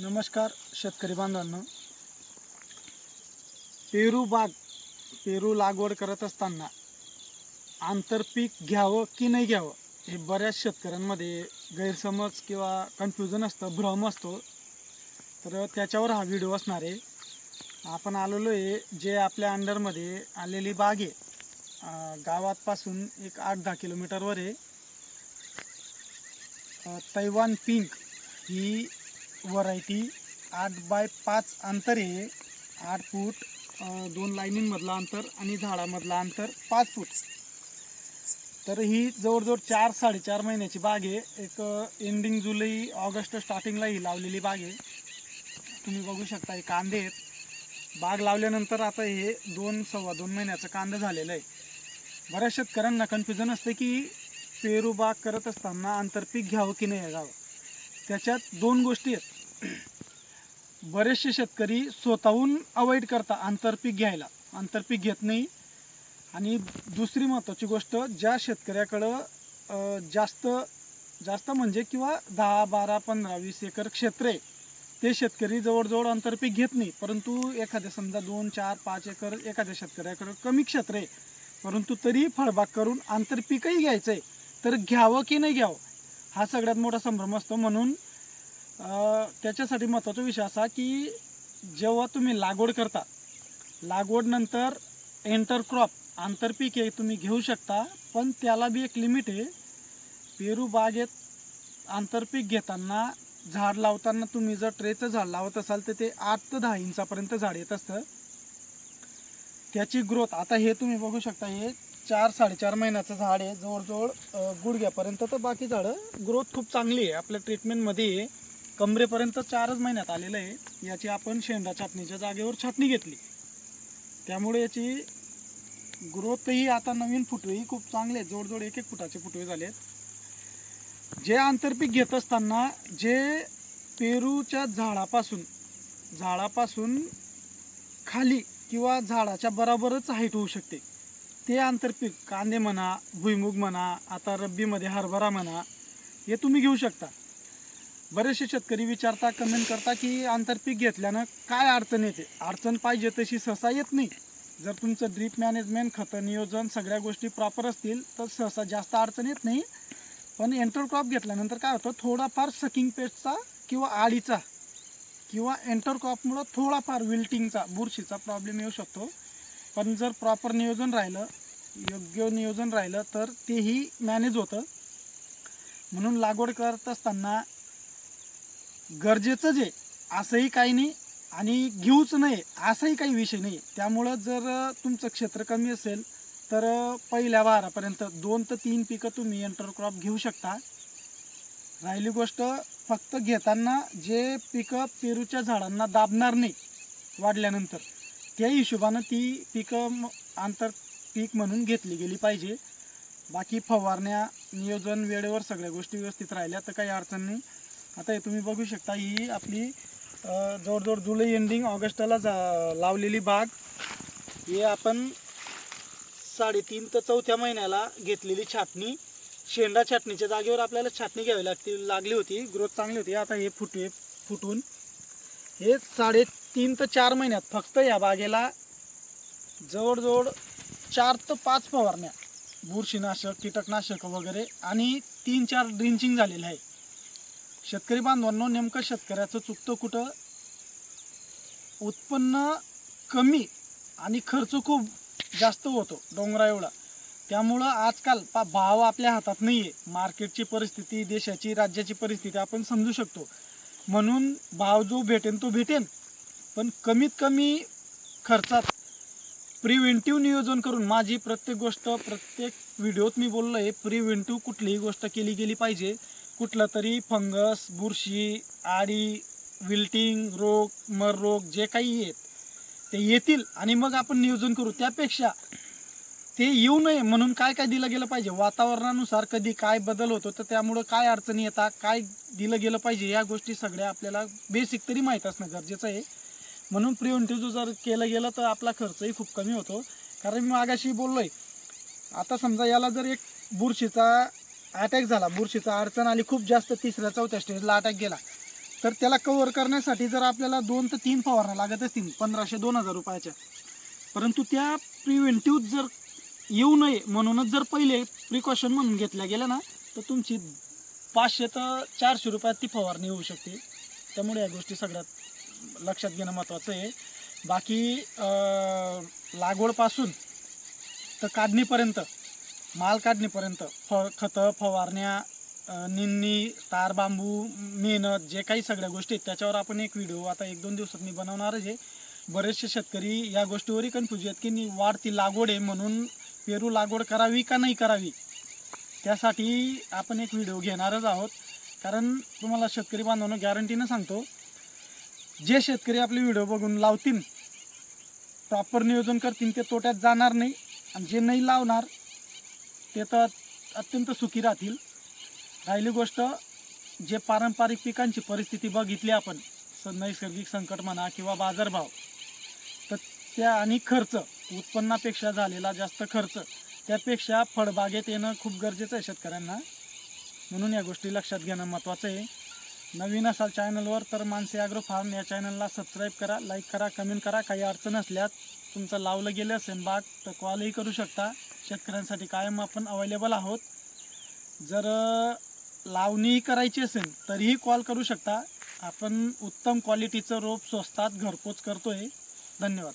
नमस्कार शेतकरी बांधवांनो. पेरू बाग पेरू लागवड करत असताना आंतरपीक घ्यावं की नाही घ्यावं हे बऱ्याच शेतकऱ्यांमध्ये गैरसमज किंवा कन्फ्युजन असतं भ्रम असतो. तर त्याच्यावर हा व्हिडिओ असणार आहे. आपण आलेलो आहे जे आपल्या अंडरमध्ये आलेली बाग आहे. गावातपासून गावापासून एक आठ दहा किलोमीटरवर आहे. तैवान पिंक ही व्हरायटी आठ बाय पाच अंतर आहे. आठ फूट दोन लाईनींमधलं अंतर आणि झाडामधलं अंतर पाच फूट. तर ही जवळजवळ चार साडेचार महिन्याची बाग आहे. एक एंडिंग जुलै ऑगस्ट स्टार्टिंगला ही लावलेली बाग आहे. तुम्ही बघू शकता हे कांदे आहेत. बाग लावल्यानंतर आता हे दोन सव्वा दोन महिन्याचं कांदा झालेलं आहे. बऱ्याच शेतकऱ्यांना कन्फ्युजन असते की पेरू बाग करत असताना आंतरपीक घ्यावं की नाही घ्यावं? त्याच्यात दोन गोष्टी आहेत. बरेचसे शेतकरी स्वतःहून अवॉइड करता आंतरपीक घ्यायला. आंतरपीक घेत नाही. आणि दुसरी महत्त्वाची गोष्ट ज्या शेतकऱ्याकडं जास्त जास्त म्हणजे किंवा दहा बारा पंधरा वीस एकर क्षेत्र आहे ते शेतकरी जवळजवळ आंतरपीक घेत नाही. परंतु एखाद्या समजा दोन चार पाच एकर एखाद्या शेतकऱ्याकडं कमी क्षेत्र आहे परंतु तरी फळबाग करून आंतरपीकही घ्यायचं आहे तर घ्यावं की नाही घ्यावं? हा सगळ्यात मोठा संभ्रम असतो म्हणून त्याच्यासाठी महत्त्वाचा विषय असा की जेव्हा तुम्ही लागवड करता लागवडनंतर एंटरक्रॉप आंतरपीक हे तुम्ही घेऊ शकता पण त्याला बी एक लिमिट आहे. पेरू बागेत आंतरपीक घेताना झाड लावताना तुम्ही जर ट्रेचं झाड लावत असाल तर ते आठ ते दहा इंचापर्यंत झाड येत असतं. त्याची ग्रोथ आता हे तुम्ही बघू शकता हे चार साडेचार महिन्याचं झाड आहे. जवळजवळ गुडघ्यापर्यंत तर बाकी झाडं ग्रोथ खूप चांगली आहे. आपल्या ट्रीटमेंटमध्ये कमरेपर्यंत चारच महिन्यात आलेलं आहे. याची आपण शेंडा छाटणीच्या जागेवर छाटणी घेतली. त्यामुळे याची ग्रोथही आता नवीन फुटवेही खूप चांगले आहेत. जवळजवळ एक एक फुटाचे फुटवे झाले आहेत जे आंतरपीक घेत असताना जे पेरूच्या झाडापासून झाडापासून खाली किंवा झाडाच्या बरोबरच हाईट होऊ शकते. ते आंतरपीक कांदे म्हणा भुईमुग म्हणा आता रब्बीमध्ये हरभरा म्हणा हे तुम्ही घेऊ शकता. बरेचसे शेतकरी विचारता कमेंट करता की आंतरपीक घेतल्यानं काय अडचण येते? अडचण पाहिजे तशी सहसा येत नाही. जर तुमचं ड्रीप मॅनेजमेंट खतं नियोजन सगळ्या गोष्टी प्रॉपर असतील तर सहसा जास्त अडचण येत नाही. पण एंटरक्रॉप घेतल्यानंतर काय होतं? थोडाफार सकिंग पेस्टचा किंवा आळीचा किंवा एंटरक्रॉपमुळं थोडाफार विल्टिंगचा बुरशीचा प्रॉब्लेम येऊ शकतो. पण जर प्रॉपर नियोजन राहिलं योग्य नियोजन राहिलं तर तेही मॅनेज होतं. म्हणून लागवड करत असताना गरजेचं जे असंही काही नाही आणि घेऊच नाही असाही काही विषय नाही. त्यामुळं जर तुमचं क्षेत्र कमी असेल तर पहिल्या वारापर्यंत दोन ते तीन पिकं तुम्ही एंटरक्रॉप घेऊ शकता. राहिली गोष्ट फक्त घेताना जे पिकं पेरूच्या झाडांना दाबणार नाही वाढल्यानंतर त्या हिशोबानं ती पिकं म- आंतर पीक म्हणून घेतली गेली पाहिजे. बाकी फवारण्या नियोजन वेळेवर सगळ्या गोष्टी व्यवस्थित राहिल्या तर काही अडचण नाही. आता हे तुम्ही बघू शकता ही आपली जवळजवळ जुलै एंडिंग ऑगस्टला जा लावलेली बाग. हे आपण साडेतीन ते चौथ्या महिन्याला घेतलेली छाटणी. शेंडा छाटणीच्या जागेवर आपल्याला छाटणी घ्यावी लागते लागली होती. ग्रोथ चांगली होती. आता हे फुटे फुटून हे साडेतीन ते चार महिन्यात फक्त या बागेला जवळजवळ चार ते पाच फवारण्या बुरशीनाशक कीटकनाशक वगैरे आणि तीन चार ड्रिंचिंग झालेलं आहे. शेतकरी बांधवांनो नेमकं शेतकऱ्याचं चुकतं कुठं? उत्पन्न कमी आणि खर्च खूप जास्त होतो डोंगरा एवढा. त्यामुळं आजकाल पा भाव आपल्या हातात नाही आहे मार्केटची परिस्थिती देशाची राज्याची परिस्थिती आपण समजू शकतो. म्हणून भाव जो भेटेन तो भेटेन. पण कमीत कमी खर्चात प्रिव्हेंटिव्ह नियोजन करून माझी प्रत्येक गोष्ट प्रत्येक व्हिडिओत मी बोललो आहे प्रिव्हेंटिव्ह कुठलीही गोष्ट केली गेली पाहिजे. कुठलं तरी फंगस बुरशी आडी विल्टिंग रोग मर रोग जे काही आहेत ते येतील आणि मग आपण नियोजन करू. त्यापेक्षा ते येऊ नये म्हणून काय काय दिलं गेलं पाहिजे. वातावरणानुसार कधी काय बदल होतो तर त्यामुळं काय अडचणी येतात काय दिलं गेलं पाहिजे या गोष्टी सगळ्या आपल्याला बेसिक तरी माहीत असणं गरजेचं आहे. म्हणून प्रिव्हेंटिव्ह जर केलं गेलं तर आपला खर्चही खूप कमी होतो. कारण मी मागाशी बोललोय आता समजा याला जर एक बुरशीचा अटॅक झाला. बुरशीचा अडचण आली. खूप जास्त तिसऱ्या चौथ्या स्टेजला अटॅक गेला. तर त्याला कव्हर करण्यासाठी जर आपल्याला दोन ते तीन फवारण्या लागत असतील पंधराशे दोन हजार रुपयाच्या. परंतु त्या प्रिव्हेंटिव्ह जर येऊ नये म्हणूनच जर पहिले प्रिकॉशन म्हणून घेतल्या गेल्या ना तर तुमची पाचशे तर चारशे रुपयात ती फवारणी होऊ शकते. त्यामुळे या गोष्टी सगळ्यात लक्षात घेणं महत्त्वाचं आहे. बाकी लागवडपासून तर काढणीपर्यंत माल काढणीपर्यंत फ खतं फवारण्या निन्नी तार बांबू मेहनत जे काही सगळ्या गोष्टी आहेत त्याच्यावर आपण एक व्हिडिओ आता एक दोन दिवसात मी बनवणारच आहे. बरेचसे शेतकरी या गोष्टीवरही कन्फ्युज आहेत की वाढती लागवड आहे म्हणून पेरू लागवड करावी का नाही करावी? त्यासाठी आपण एक व्हिडिओ घेणारच आहोत. कारण तुम्हाला शेतकरी बांधवांना गॅरंटीनं सांगतो जे शेतकरी आपले व्हिडिओ बघून लावतील प्रॉपर नियोजन करतील ते तोट्यात जाणार नाही. आणि जे नाही लावणार ते तर अत्यंत सुखी राहतील. राहिली गोष्ट जे पारंपरिक पिकांची परिस्थिती बघितली आपण स नैसर्गिक संकट म्हणा किंवा बाजारभाव तर त्या आणि खर्च उत्पन्नापेक्षा झालेला जास्त खर्च त्यापेक्षा फळबागेत येणं खूप गरजेचं आहे शेतकऱ्यांना. म्हणून या गोष्टी लक्षात घेणं महत्त्वाचं आहे. नवीन असाल चॅनलवर तर मानसे ॲग्रो फार्म या चॅनलला सबस्क्राईब करा लाईक करा कमेंट करा. काही अडचण असल्यास तुमचं लावलं गेलं असेल बाग तर कॉलही करू शकता. शेतकऱ्यांसाठी कायम आपण अवेलेबल आहोत. जर लावणीही लावणी करायची असेल तरीही कॉल करू शकता. आपण उत्तम क्वालिटीचं रोप स्वस्तात घरपोच करतोय. धन्यवाद.